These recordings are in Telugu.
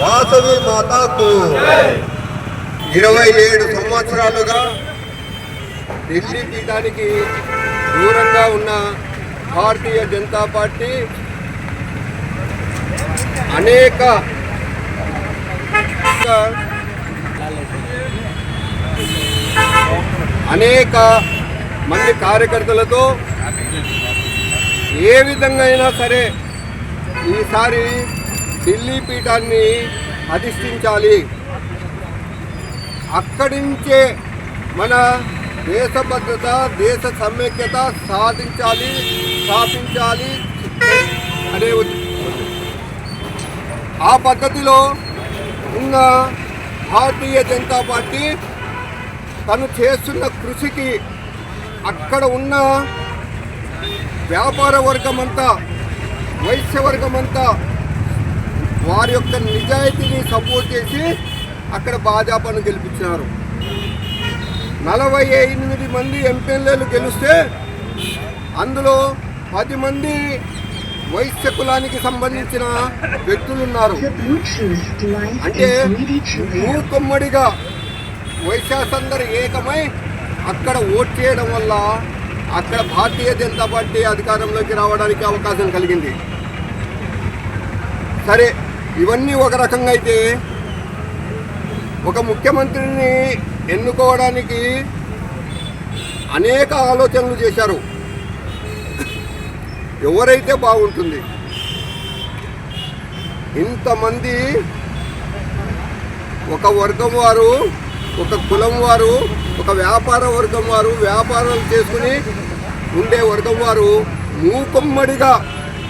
వాసవి మాతాకు. ఇరవై ఏడు సంవత్సరాలుగా ఢిల్లీ పీఠానికి దూరంగా ఉన్న భారతీయ జనతా పార్టీ అనేక అనేక మంది కార్యకర్తలతో ఏ విధంగా అయినా సరే ఈసారి ఢిల్లీ పీఠాన్ని అధిష్ఠించాలి. అక్కడి నుంచే మన దేశ భద్రత దేశ సమైక్యత సాధించాలి స్థాపించాలి అనే ఆ పద్ధతిలో ఉన్న భారతీయ జనతా పార్టీ తను చేస్తున్న కృషికి అక్కడ ఉన్న వ్యాపార వర్గమంతా వైశ్య వర్గమంతా వారి యొక్క నిజాయితీని సపోర్ట్ చేసి అక్కడ భాజపాను గెలిపించినారు. నలభై ఎనిమిది మంది ఎంపీఎల్ఏలు గెలిస్తే అందులో పది మంది వైశ్య కులానికి సంబంధించిన వ్యక్తులు ఉన్నారు. అంటే is ready మూకుమ్మడిగా ఏకమై అక్కడ ఓట్ చేయడం వల్ల అక్కడ భారతీయ జనతా పార్టీ అధికారంలోకి రావడానికి అవకాశం కలిగింది. సరే ఇవన్నీ ఒక రకంగా అయితే ఒక ముఖ్యమంత్రిని ఎన్నుకోవడానికి అనేక ఆలోచనలు చేశారు. ఎవరైతే బాగుంటుంది? ఇంతమంది ఒక వర్గం వారు ఒక కులం వారు ఒక వ్యాపార వర్గం వారు వ్యాపారాలు చేసుకుని ఉండే వర్గం వారు మూకుమ్మడిగా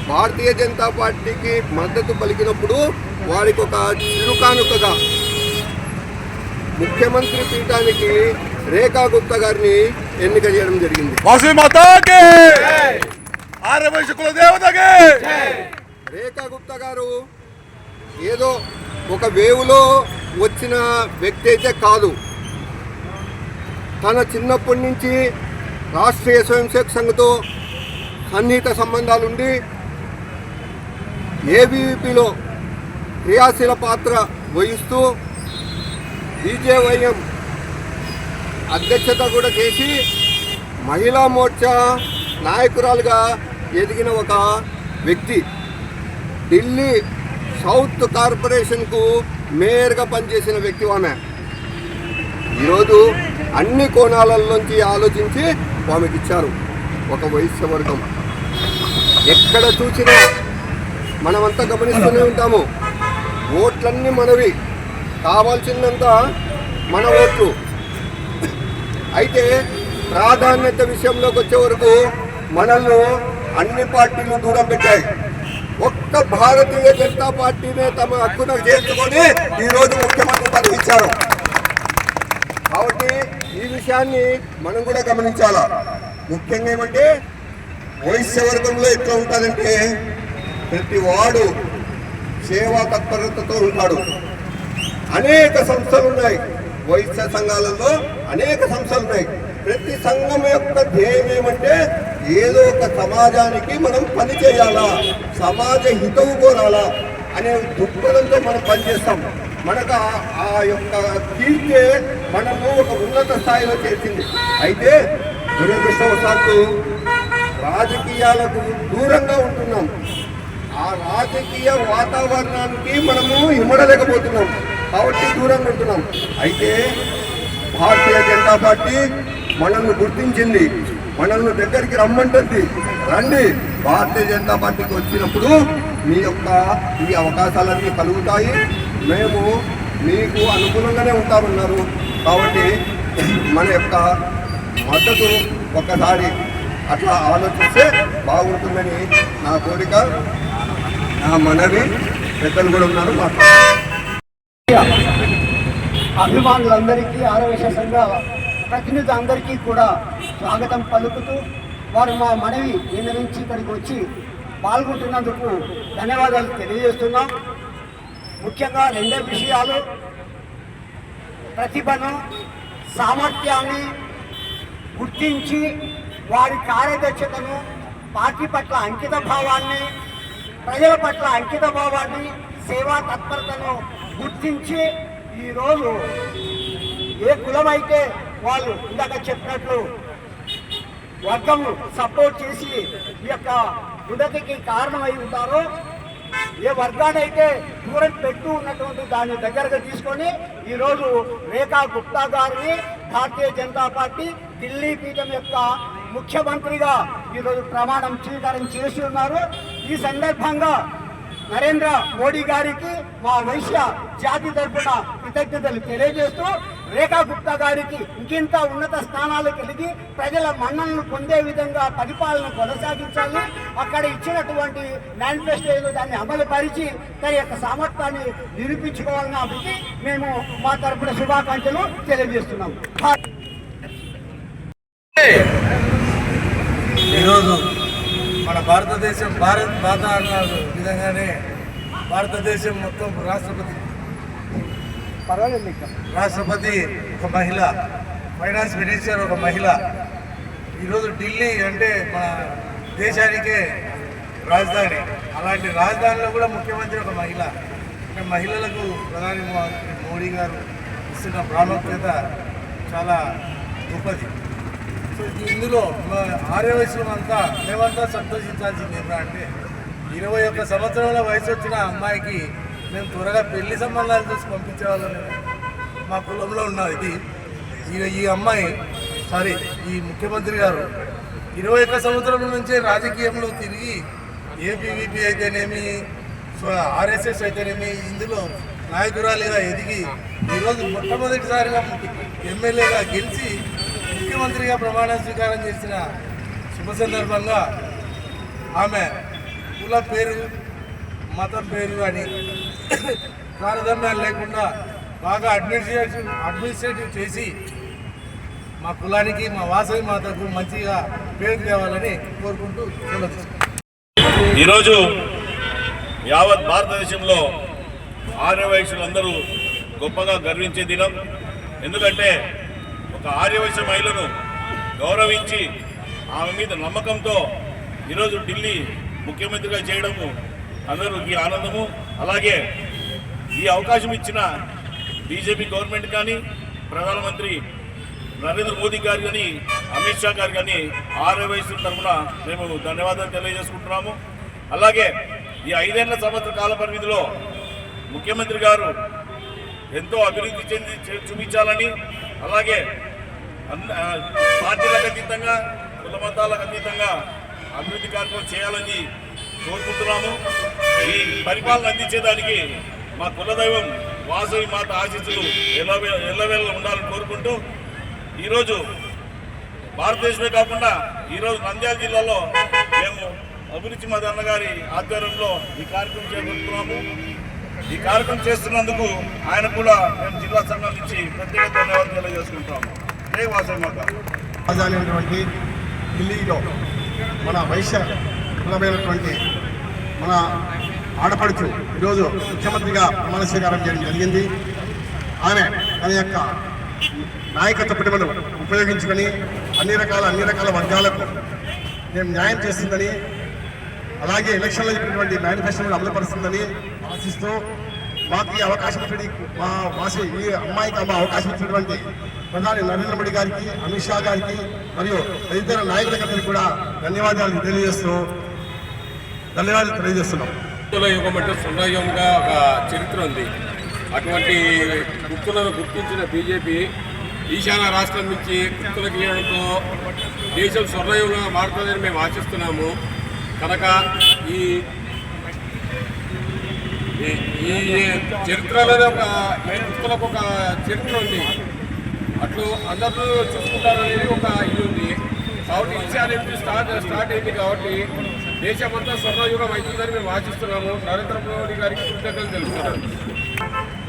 భారతీయ జనతా పార్టీకి మద్దతు పలికినప్పుడు వారికి ఒక చిరుకానుకగా ముఖ్యమంత్రి పీఠానికి రేఖా గుప్తా గారిని ఎన్నిక చేయడం జరిగింది. రేఖా గుప్తా గారు ఏదో ఒక వేవులో వచ్చిన వ్యక్తి అయితే కాదు. తన చిన్నప్పటి నుంచి రాష్ట్రీయ స్వయం సేవక సంఘతో సన్నిహిత సంబంధాలుండి ఏబీవీపీలో క్రియాశీల పాత్ర వహిస్తూ బీజేవైఎం అధ్యక్షత కూడా చేసి మహిళా మోర్చా నాయకురాలుగా ఎదిగిన ఒక వ్యక్తి. ఢిల్లీ సౌత్ కార్పొరేషన్కు మేయర్గా పనిచేసిన వ్యక్తి ఆమె. ఈరోజు అన్ని కోణాలలోంచి ఆలోచించి ఆమెకి ఇచ్చారు ఒక వయస్సు వర్గం ఎక్కడ చూసినా మనమంతా గమనిస్తూనే ఉంటాము. ఓట్లన్నీ మనవి. కావాల్సిందంత మన ఓట్లు. అయితే ప్రాధాన్యత విషయంలోకి వచ్చే వరకు మనల్ని అన్ని పార్టీలు దూరం పెట్టాయి. ఒక్క భారతీయ జనతా పార్టీనే తమ హక్కున చేసుకొని ఈరోజు ముఖ్యమంత్రి పదవి ఇచ్చారు. కాబట్టి ఈ విషయాన్ని మనం కూడా గమనించాలా? ముఖ్యంగా ఏమంటే వైశ్య వర్గంలో ఎట్లా ఉంటుందంటే ప్రతి వాడు సేవా తత్పరతతో ఉంటాడు అనేక సంస్థలు ఉన్నాయి. వైద్య సంఘాలలో అనేక సంస్థలు ఉన్నాయి. ప్రతి సంఘం యొక్క ధ్యేయం ఏమంటే ఏదో ఒక సమాజానికి మనం పని చేయాలా సమాజ హితవు కోరాలా అనే దృక్పథంతో మనం పనిచేస్తాం మనకు ఆ- యొక్క తీర్చే మనము ఒక ఉన్నత స్థాయిలో చేసింది అయితే దురదృష్టవశాత్తు రాజకీయాలకు దూరంగా ఉంటున్నాం. ఆ రాజకీయ వాతావరణానికి మనము ఇమ్మడలేకపోతున్నాం. కాబట్టి దూరంగా ఉంటున్నాం. అయితే భారతీయ జనతా పార్టీ మనల్ని గుర్తించింది. మనల్ని దగ్గరికి రమ్మంటుంది. రండి. భారతీయ జనతా పార్టీకి వచ్చినప్పుడు మీ యొక్క ఈ అవకాశాలన్నీ కలుగుతాయి. మేము మీకు అనుకూలంగానే ఉంటామన్నారు. కాబట్టి మన యొక్క మద్దతు ఒక్కసారి అట్లా ఆలోచిస్తే బాగుంటుందని నా కోరిక నా మనవి. పెద్దలు కూడా ఉన్నారు అభిమానులందరికీ ఆరవేశంగా ప్రతినిధి అందరికీ కూడా స్వాగతం పలుకుతూ వారు మా మనవి నిన్న నుంచి ఇక్కడికి వచ్చి పాల్గొంటున్నందుకు ధన్యవాదాలు తెలియజేస్తున్నాం. ముఖ్యంగా రెండే విషయాలు. ప్రతిభను సామర్థ్యాన్ని గుర్తించి వారి కార్యదక్షతను పార్టీ పట్ల అంకిత భావాన్ని ప్రజల పట్ల అంకిత భావాన్ని సేవా తత్పరతను గుర్తించి ఈరోజు ఏ కులమైతే వాళ్ళు ఇందాక చెప్పినట్లు వర్గం సపోర్ట్ చేసి ఈ యొక్క ఉన్నతికి కారణమై ఉంటారో ఏ వర్గానైతే దూరం పెట్టు ఉన్నటువంటి దాన్ని దగ్గరగా తీసుకొని ఈరోజు రేఖా గుప్తా గారిని భారతీయ జనతా పార్టీ ఢిల్లీ పీఠం యొక్క ముఖ్యమంత్రిగా ఈరోజు ప్రమాణం స్వీకారం చేసి ఉన్నారు. ఈ సందర్భంగా నరేంద్ర మోడీ గారికి మా వైశ్య జాతి తరపున కృతజ్ఞతలు తెలియజేస్తూ రేఖా గుప్తా గారికి ఇంకింత ఉన్నత స్థానాలు కలిగి ప్రజల మన్నలను పొందే విధంగా పరిపాలన కొనసాగించాలి. అక్కడ ఇచ్చినటువంటి మేనిఫెస్టోలో దాన్ని అమలు పరిచి తన యొక్క సామర్థ్యాన్ని నిరూపించుకోవాలని కాబట్టి మేము మా తరపున శుభాకాంక్షలు తెలియజేస్తున్నాము. ఈరోజు మన భారతదేశం భారత్ అన్న విధంగానే భారతదేశం మొత్తం రాష్ట్రపతి పర్వాలేదు రాష్ట్రపతి ఒక మహిళ ఫైనాన్స్ మినిస్టర్ ఒక మహిళ. ఈరోజు ఢిల్లీ అంటే మన దేశానికే రాజధాని. అలాంటి రాజధానిలో కూడా ముఖ్యమంత్రి ఒక మహిళ. అంటే మహిళలకు ప్రధాని మోడీ గారు ఇస్తున్న ప్రాముఖ్యత చాలా గొప్పది. ఇందులో మా ఆర్య వయసులో అంతా మేమంతా సంతోషించాల్సింది ఏంటంటే అంటే ఇరవై ఒక్క సంవత్సరాల వయసు వచ్చిన అమ్మాయికి మేము త్వరగా పెళ్ళి సంబంధాలు చూసి పంపించేవాళ్ళం. మా కులంలో ఉన్నది ఇది. ఈ అమ్మాయి సారీ ఈ ముఖ్యమంత్రి గారు ఇరవై ఒక్క సంవత్సరం నుంచే రాజకీయంలో తిరిగి ఏపీవీపీ అయితేనేమి ఆర్ఎస్ఎస్ అయితేనేమి ఇందులో నాయకురాలిగా ఎదిగి ఈరోజు మొట్టమొదటిసారిగా ఎమ్మెల్యేగా గెలిచి ముఖ్యమంత్రిగా ప్రమాణ స్వీకారం చేసిన శుభ సందర్భంగా ఆమె కుల పేరు మతం పేరు అని తారతమ్యాలు లేకుండా బాగా అడ్మినిస్ట్రేషన్ అడ్మినిస్ట్రేటివ్ చేసి మా కులానికి మా వాసవి మాతకు మంచిగా పేరు తేవాలని కోరుకుంటూ ఈరోజు యావత్ భారతదేశంలో ఆర్యవయసులందరూ గొప్పగా గర్వించే దినం. ఎందుకంటే ఒక ఆర్యవైశ్య మహిళను గౌరవించి ఆమె మీద నమ్మకంతో ఈరోజు ఢిల్లీ ముఖ్యమంత్రిగా చేయడము అందరికీ ఆనందము. అలాగే ఈ అవకాశం ఇచ్చిన బీజేపీ గవర్నమెంట్ కానీ ప్రధానమంత్రి నరేంద్ర మోదీ గారు కానీ అమిత్ షా గారు కానీ ఆర్యవైశ్యుల తరఫున మేము ధన్యవాదాలు తెలియజేసుకుంటున్నాము. అలాగే ఈ ఐదేళ్ళ సంవత్సర కాల పరిమితిలో ముఖ్యమంత్రి గారు ఎంతో అభివృద్ధి చెంది చూపించాలని అలాగే పార్టీలకు అతీతంగా కుల మతాలకు అతీతంగా అభివృద్ధి కార్యక్రమం చేయాలని కోరుకుంటున్నాము. ఈ పరిపాలన అందించేదానికి మా కులదైవం వాసవి మాత ఆశీస్సులు ఎల్లవే ఎల్లవేళ ఉండాలని కోరుకుంటూ ఈరోజు భారతదేశమే కాకుండా ఈరోజు నంద్యాల జిల్లాలో మేము అభిరుచి మదన్న గారి ఆధ్వర్యంలో ఈ కార్యక్రమం చేపడుతున్నాము. ఈ కార్యక్రమం చేస్తున్నందుకు ఆయన కూడా మేము జిల్లా సంఘం నుంచి ప్రత్యేక ధన్యవాదాలు తెలియజేసుకుంటాము జై ఢిల్లీలో మన వైశ్య కులమైనటువంటి మన ఆడపడుచు ఈరోజు ముఖ్యమంత్రిగా ప్రమాణ స్వీకారం చేయడం జరిగింది. ఆమె తన యొక్క నాయకత్వ ప్రతిభను ఉపయోగించుకొని అన్ని రకాల అన్ని రకాల వర్గాలకు మేము న్యాయం చేస్తుందని అలాగే ఎలక్షన్లో చెప్పినటువంటి మేనిఫెస్టోను అమలుపరుస్తుందని ఆశిస్తూ మాకు ఈ అవకాశం మా వాసి ఈ అమ్మాయికి మా అవకాశం ఇచ్చినటువంటి ప్రధాని నరేంద్ర మోడీ గారికి అమిత్ షా గారికి మరియు తదితర నాయకులందరికీ కూడా ధన్యవాదాలు తెలియజేస్తూ ధన్యవాదాలు తెలియజేస్తున్నాం. గుర్తుల యుగం అంటే సున్నయుగంగా ఒక చరిత్ర ఉంది. అటువంటి గుర్తులను గుర్తించిన బీజేపీ ఈశాన్య రాష్ట్రం నుంచి గుర్తులు గీయడంతో దేశం స్వర్ణయుగంగా మారుతుందని మేము ఆశిస్తున్నాము. కనుక ఈ ఈ- చరిత్రలో ఒక ఈ గుర్తులకు ఒక చరిత్ర ఉంది. అట్లు అందరూ చూసుకుంటారనేది ఒక ఇది ఉంది. కాబట్టి ఈసారి స్టార్ట్ స్టార్ట్ అయింది కాబట్టి దేశమంతా స్వర్ణయుగం అవుతుందని మేము ఆశిస్తున్నాము. నరేంద్ర మోడీ గారికి కృతజ్ఞతలు తెలుపుతున్నాను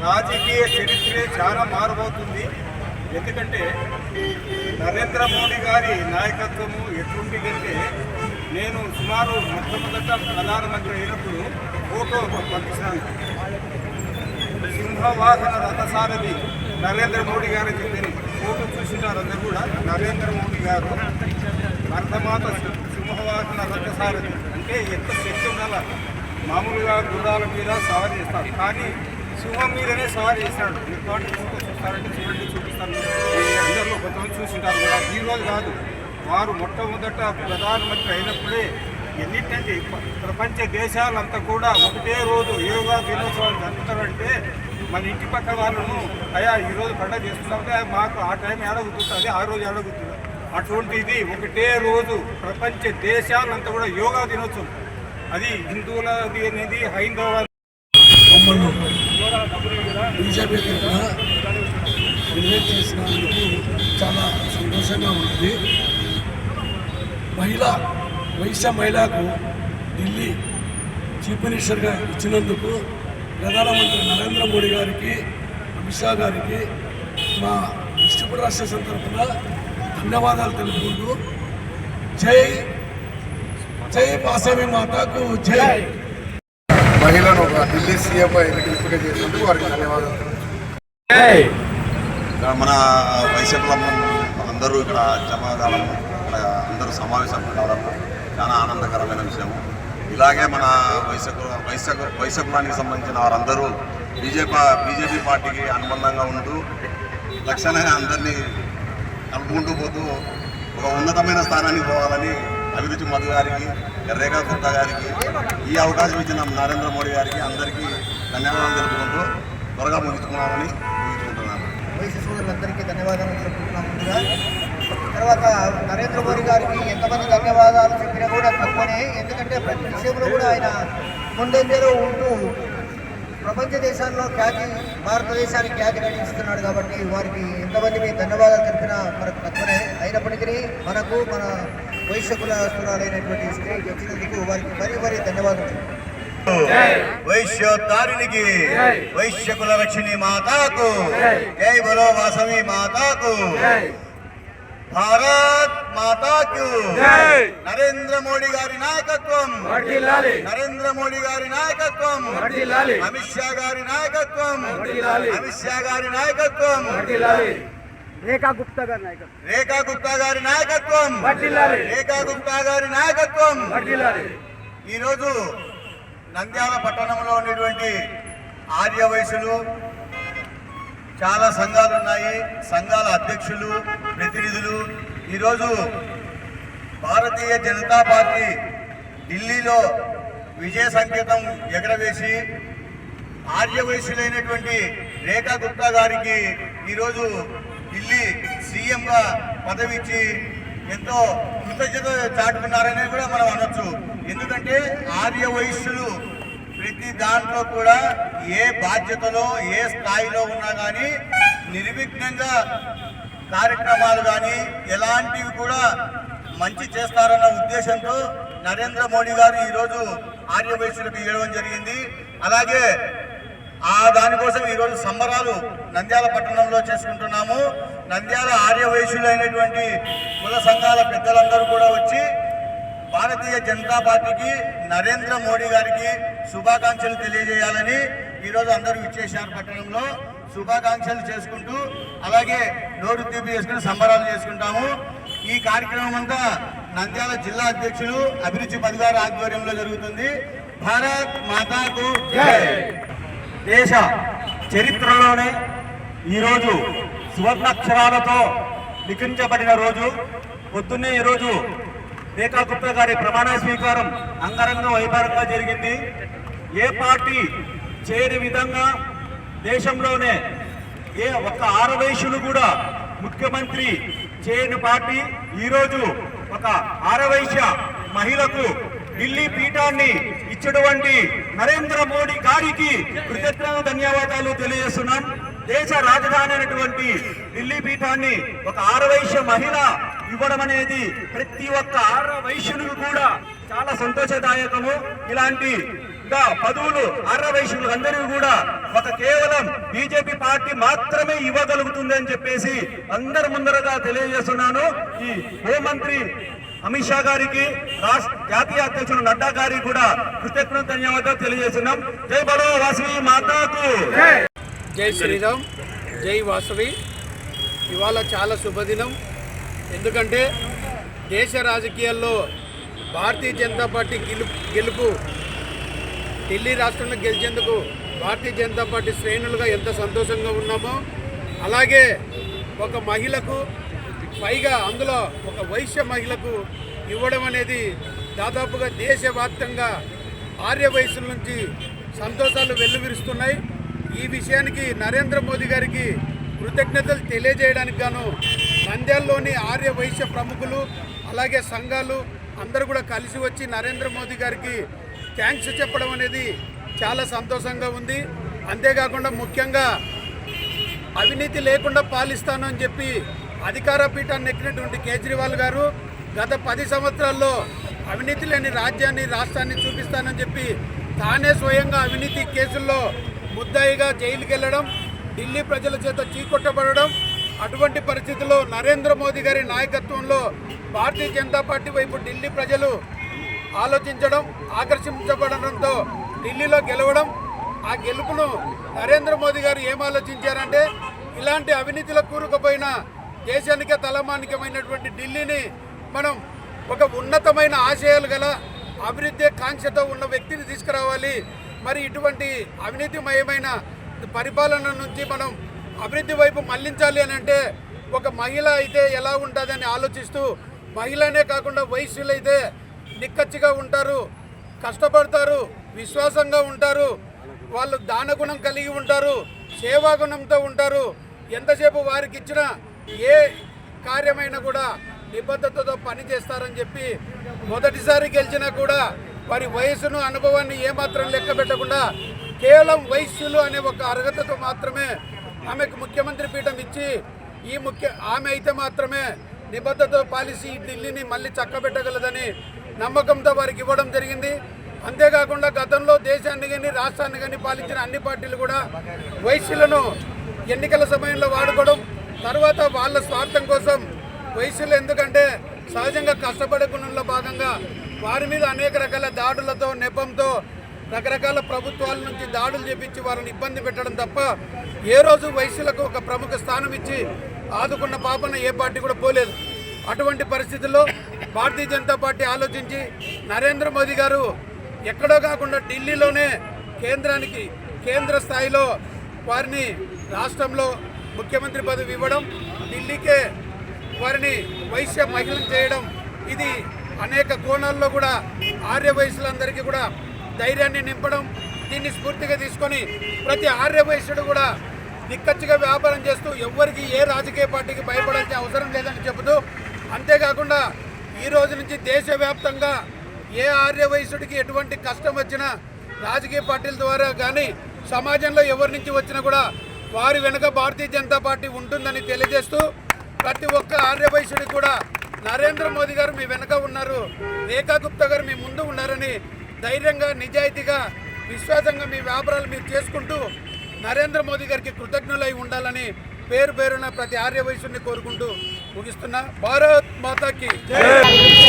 రాజకీయ చరిత్రే చాలా మారబోతుంది ఎందుకంటే నరేంద్ర మోడీ గారి నాయకత్వము ఎటువంటిదంటే నేను సుమారు మొట్టమొదట ప్రధానమంత్రి అయినప్పుడు ఫోటో పంపించాను సింహవాహన రథసారథి నరేంద్ర మోడీ గారు చెప్పింది ఫోటో చూసినారు కూడా నరేంద్ర మోడీ గారు భరతమాత సింహవాహన రథసారథి అంటే ఎంత శక్తి ఉండాల మామూలుగా గుర్రాల మీద సవారీ చేస్తారు కానీ సింహం మీదనే సవారీ చేస్తాడు మీరు ఫోటో చూస్తారంటే చూడండి చూపిస్తాను అందరిలో కొంతమంది చూసింటారు కూడా ఈరోజు కాదు వారు మొట్టమొదట ప్రధానమంత్రి అయినప్పుడే ఎన్నింటంటే ప్రపంచ దేశాలంతా కూడా ఒకటే రోజు యోగా దినోత్సవాలు జరుపుతారంటే మన ఇంటి పక్క వాళ్ళను అయ్యా ఈ రోజు పండుగ చేసుకుంటే మాకు ఆ టైం ఏడగుతుంది ఆ రోజు ఏడగుతుంది అటువంటిది ఒకటే రోజు ప్రపంచ దేశాలంతా కూడా యోగా దినోత్సవం. అది హిందువులది అనేది హైందవ మమ్మల్ని బీజేపీ తరఫున ఇన్వైట్ చేసినందుకు చాలా సంతోషంగా ఉంది. మహిళ వైశ్య మహిళకు ఢిల్లీ చీఫ్ మినిస్టర్గా ఇచ్చినందుకు ప్రధానమంత్రి నరేంద్ర మోడీ గారికి అమిత్ షా గారికి మా డిస్ట్రిక్ట్ రాష్ట్ర తరఫున ధన్యవాదాలు తెలుపుకుంటూ జై జై వాసవి మాతకు జై. మహిళను ఒక ఢిల్లీ సీఎం ఎంపిక చేసినందుకు వారికి ధన్యవాదాలు. మన వైశ్యకులం అందరూ ఇక్కడ జమ కావడం ఇక్కడ అందరూ సమావేశం కావడం చాలా ఆనందకరమైన విషయం ఇలాగే మన వైశ్యకు వైశ్యకు వైశ్యకులానికి సంబంధించిన వారందరూ బీజేపీ బీజేపీ పార్టీకి అనుబంధంగా ఉంటూ లక్ష్యంగా అందరినీ కలుపుకుంటూ పోతూ ఒక ఉన్నతమైన స్థానానికి పోవాలని అభిరుచి మధు గారికి రేఖా గుప్తా గారికి ఈ అవకాశం ఇచ్చిన నరేంద్ర మోడీ గారికి అందరికీ ధన్యవాదాలు తెలుపుకుంటూ త్వరగా ముగించుకున్నామని ముగించుకుంటున్నాను. వైశ్య ధన్యవాదాలు తెలుపుతున్నాం ముందుగా. తర్వాత నరేంద్ర మోడీ గారికి ఎంతమంది ధన్యవాదాలు చెప్పినా కూడా తక్కువనే. ఎందుకంటే ప్రతి విషయంలో కూడా ఆయన ముందంజలో ఉంటూ ప్రపంచ దేశాల్లో ఖ్యాతి భారతదేశానికి ఖ్యాతి గడించుతున్నాడు కాబట్టి వారికి ఎంతమంది మీ ధన్యవాదాలు తెలిపినా మనకు తక్కువనే. అయినప్పటికీ మనకు మన వైశ్య కులస్తురాలైనటువంటి స్త్రీ వచ్చినందుకు వారికి మరీ మరీ ధన్యవాదాలు. వైశ్యోద్ధారినికి వైశ్య కుల రక్షిణి మాతాకు జై. బలో వాసవి మాతాకు భారత్ మాతాకు. నరేంద్ర మోడీ గారి నాయకత్వం. నరేంద్ర మోడీ గారి నాయకత్వం. అమిత్ షా గారి నాయకత్వం. అమిత్ షా గారి నాయకత్వం. రేఖా గుప్తా గారి నాయకత్వం. రేఖా గుప్తా గారి నాయకత్వం. రేఖా గుప్తా గారి నాయకత్వం. ఈరోజు నంద్యాల పట్టణంలో ఉన్నటువంటి ఆర్య వయసులు చాలా సంఘాలు ఉన్నాయి సంఘాల అధ్యక్షులు ప్రతినిధులు. ఈరోజు భారతీయ జనతా పార్టీ ఢిల్లీలో విజయ సంకేతం ఎగరవేసి ఆర్యవయసులైనటువంటి రేఖా గుప్తా గారికి ఈరోజు ఢిల్లీ సీఎంగా పదవి ఇచ్చి ఎంతో కృతజ్ఞత చాటుకున్నారని కూడా మనం అనొచ్చు. ఎందుకంటే ఆర్య వయస్సులు ప్రతి దాంట్లో కూడా ఏ బాధ్యతలో ఏ స్థాయిలో ఉన్నా కానీ నిర్విఘ్నంగా కార్యక్రమాలు కానీ ఎలాంటివి కూడా మంచి చేస్తారన్న ఉద్దేశంతో నరేంద్ర మోడీ గారు ఈరోజు ఆర్య ఇవ్వడం జరిగింది. అలాగే ఆ దానికోసం ఈరోజు సంబరాలు నంద్యాల పట్టణంలో చేసుకుంటున్నాము. నంద్యాల ఆర్య కుల సంఘాల పెద్దలందరూ కూడా వచ్చి భారతీయ జనతా పార్టీకి నరేంద్ర మోడీ గారికి శుభాకాంక్షలు తెలియజేయాలని ఈరోజు అందరూ ఇచ్చేసారు పట్టణంలో. శుభాకాంక్షలు చేసుకుంటూ అలాగే నోరు తీపి చేసుకుని సంబరాలు చేసుకుంటాము. ఈ కార్యక్రమం అంతా నంద్యాల జిల్లా అధ్యక్షులు అభిరుచి పదిగారు ఆధ్వర్యంలో జరుగుతుంది. భారత్ మాతాకు దేశ చరిత్రలోనే ఈరోజు సువర్ణాక్షరాలతో లిఖించబడిన రోజు. పొద్దున్నే ఈరోజు రేఖా గుప్తా గారి ప్రమాణ స్వీకారం అంగరంగ వైభవంగా జరిగింది. ఏ పార్టీ చేయని విధంగా దేశంలోనే ఏ ఒక్క ఆరవయసులు కూడా ముఖ్యమంత్రి చేయని పార్టీ ఈరోజు ఒక ఆరవైశ్య మహిళకు ఢిల్లీ పీఠాన్ని ఇచ్చినటువంటి నరేంద్ర మోడీ గారికి కృతజ్ఞత ధన్యవాదాలు తెలియజేస్తున్నాం. దేశ రాజధాని అయినటువంటి ఢిల్లీ పీఠాన్ని ఒక ఆరవైశ్య మహిళ ఇవ్వడం అనేది ప్రతి ఒక్క ఆర కూడా చాలా సంతోషదాయకము. ఇలాంటి ఇంకా పదవులు ఆర్ర అందరూ కూడా ఒక కేవలం బీజేపీ పార్టీ మాత్రమే ఇవ్వగలుగుతుంది అని చెప్పేసి అందరి ముందరగా తెలియజేస్తున్నాను. ఈ హోంమంత్రి అమిత్ షా గారికి రాష్ట్ర జాతీయ అధ్యక్షుడు నడ్డా గారికి కూడా కృతజ్ఞత ధన్యవాదాలు తెలియజేస్తున్నాం. జై బలో వాసవి మాతాకు. జై శ్రీరామ్ జై వాసవి. ఇవాళ చాలా శుభదినం. ఎందుకంటే దేశ రాజకీయాల్లో భారతీయ జనతా పార్టీ గెలుపు గెలుపు ఢిల్లీ రాష్ట్రంలో గెలిచేందుకు భారతీయ జనతా పార్టీ శ్రేణులుగా ఎంత సంతోషంగా ఉన్నామో అలాగే ఒక మహిళకు పైగా అందులో ఒక వైశ్య మహిళకు ఇవ్వడం అనేది దాదాపుగా దేశవ్యాప్తంగా ఆర్య వయసుల నుంచి సంతోషాలు వెల్లువిరుస్తున్నాయి. ఈ విషయానికి నరేంద్ర మోదీ గారికి కృతజ్ఞతలు తెలియజేయడానికి గాను నంద్యాలలోని ఆర్య వైశ్య ప్రముఖులు అలాగే సంఘాలు అందరూ కూడా కలిసి వచ్చి నరేంద్ర మోదీ గారికి థ్యాంక్స్ చెప్పడం అనేది చాలా సంతోషంగా ఉంది. అంతేకాకుండా ముఖ్యంగా అవినీతి లేకుండా పాలిస్తాను అని చెప్పి అధికార పీఠాన్ని ఎక్కినటువంటి కేజ్రీవాల్ గారు గత పది సంవత్సరాల్లో అవినీతి లేని రాజ్యాన్ని రాష్ట్రాన్ని చూపిస్తానని చెప్పి తానే స్వయంగా అవినీతి కేసుల్లో ముద్దాయిగా జైలుకి వెళ్ళడం ఢిల్లీ ప్రజల చేత చీకొట్టబడడం అటువంటి పరిస్థితుల్లో నరేంద్ర మోదీ గారి నాయకత్వంలో భారతీయ జనతా పార్టీ వైపు ఢిల్లీ ప్రజలు ఆలోచించడం ఆకర్షించబడడంతో ఢిల్లీలో గెలవడం ఆ గెలుపును నరేంద్ర మోదీ గారు ఏం ఆలోచించారంటే ఇలాంటి అవినీతిలో కూరుకుపోయిన దేశానికే తలమానికమైనటువంటి ఢిల్లీని మనం ఒక ఉన్నతమైన ఆశయాలు గల అభివృద్ధి కాంక్షతో ఉన్న వ్యక్తిని తీసుకురావాలి. మరి ఇటువంటి అవినీతిమయమైన పరిపాలన నుంచి మనం అభివృద్ధి వైపు మళ్ళించాలి అని అంటే ఒక మహిళ అయితే ఎలా ఉంటుందని ఆలోచిస్తూ మహిళనే కాకుండా వయస్సులైతే నిక్కచ్చిగా ఉంటారు కష్టపడతారు విశ్వాసంగా ఉంటారు వాళ్ళు దానగుణం కలిగి ఉంటారు సేవాగుణంతో ఉంటారు. ఎంతసేపు వారికి ఇచ్చిన ఏ కార్యమైనా కూడా నిబద్ధతతో పని చేస్తారని చెప్పి మొదటిసారి గెలిచినా కూడా వారి వయసును అనుభవాన్ని ఏమాత్రం లెక్క పెట్టకుండా కేవలం వయస్సులు అనే ఒక అర్హతతో మాత్రమే ఆమెకు ముఖ్యమంత్రి పీఠం ఇచ్చి ఈ ముఖ్య ఆమె అయితే మాత్రమే నిబద్ధతతో పాలిసి ఈ ఢిల్లీని మళ్ళీ చక్కబెట్టగలదని నమ్మకంతో వారికి ఇవ్వడం జరిగింది. అంతేకాకుండా గతంలో దేశాన్ని కానీ రాష్ట్రాన్ని కానీ పాలించిన అన్ని పార్టీలు కూడా వైశ్యులను ఎన్నికల సమయంలో వాడుకోవడం తర్వాత వాళ్ళ స్వార్థం కోసం వైశ్యులు ఎందుకంటే సహజంగా కష్టపడకుండా భాగంగా వారి మీద అనేక రకాల దాడులతో నెపంతో రకరకాల ప్రభుత్వాల నుంచి దాడులు చేపించి వారిని ఇబ్బంది పెట్టడం తప్ప ఏ రోజు వైశ్యులకు ఒక ప్రముఖ స్థానం ఇచ్చి ఆదుకున్న పాపన ఏ పార్టీ కూడా పోలేదు. అటువంటి పరిస్థితుల్లో భారతీయ జనతా పార్టీ ఆలోచించి నరేంద్ర మోదీ గారు ఎక్కడో కాకుండా ఢిల్లీలోనే కేంద్రానికి కేంద్ర స్థాయిలో వారిని రాష్ట్రంలో ముఖ్యమంత్రి పదవి ఇవ్వడం ఢిల్లీకే వారిని వైశ్య మహిళను చేయడం ఇది అనేక కోణాల్లో కూడా ఆర్య వయసులందరికీ కూడా ధైర్యాన్ని నింపడం దీన్ని స్ఫూర్తిగా తీసుకొని ప్రతి ఆర్య వయసుడు కూడా నిక్కచ్చిగా వ్యాపారం చేస్తూ ఎవ్వరికి ఏ రాజకీయ పార్టీకి భయపడాల్సిన అవసరం లేదని చెబుతూ అంతేకాకుండా ఈ రోజు నుంచి దేశవ్యాప్తంగా ఏ ఆర్య వయసుడికి ఎటువంటి కష్టం వచ్చినా రాజకీయ పార్టీల ద్వారా కానీ సమాజంలో ఎవరి నుంచి వచ్చినా కూడా వారి వెనుక భారతీయ జనతా పార్టీ ఉంటుందని తెలియజేస్తూ ప్రతి ఒక్క ఆర్య వయసుడికి కూడా నరేంద్ర మోదీ గారు మీ వెనుక ఉన్నారు రేఖా గుప్తా గారు మీ ముందు ఉన్నారని ధైర్యంగా నిజాయితీగా విశ్వాసంగా మీ వ్యాపారాలు మీరు చేసుకుంటూ నరేంద్ర మోదీ గారికి కృతజ్ఞులై ఉండాలని పేరు పేరున ప్రతి ఆర్య వయసుని కోరుకుంటూ ముగిస్తున్నా భారత్ మాతాకి జై.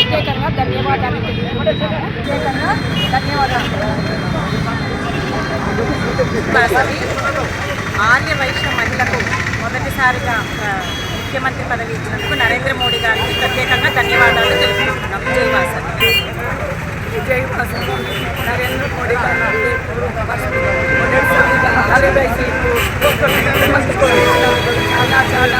ప్రత్యేకంగా ధన్యవాదాలు తెలుపుతున్నాను. ప్రత్యేకంగా ధన్యవాదాలు. వాసవి ఆర్య వైశ్య మహిళకు మొదటిసారిగా ముఖ్యమంత్రి పదవి ఇచ్చినందుకు నరేంద్ర మోడీ గారికి ప్రత్యేకంగా ధన్యవాదాలు తెలుపుతున్నాం జై వాసవి జై వాసవి నరేంద్ర మోడీ గారు చాలా చాలా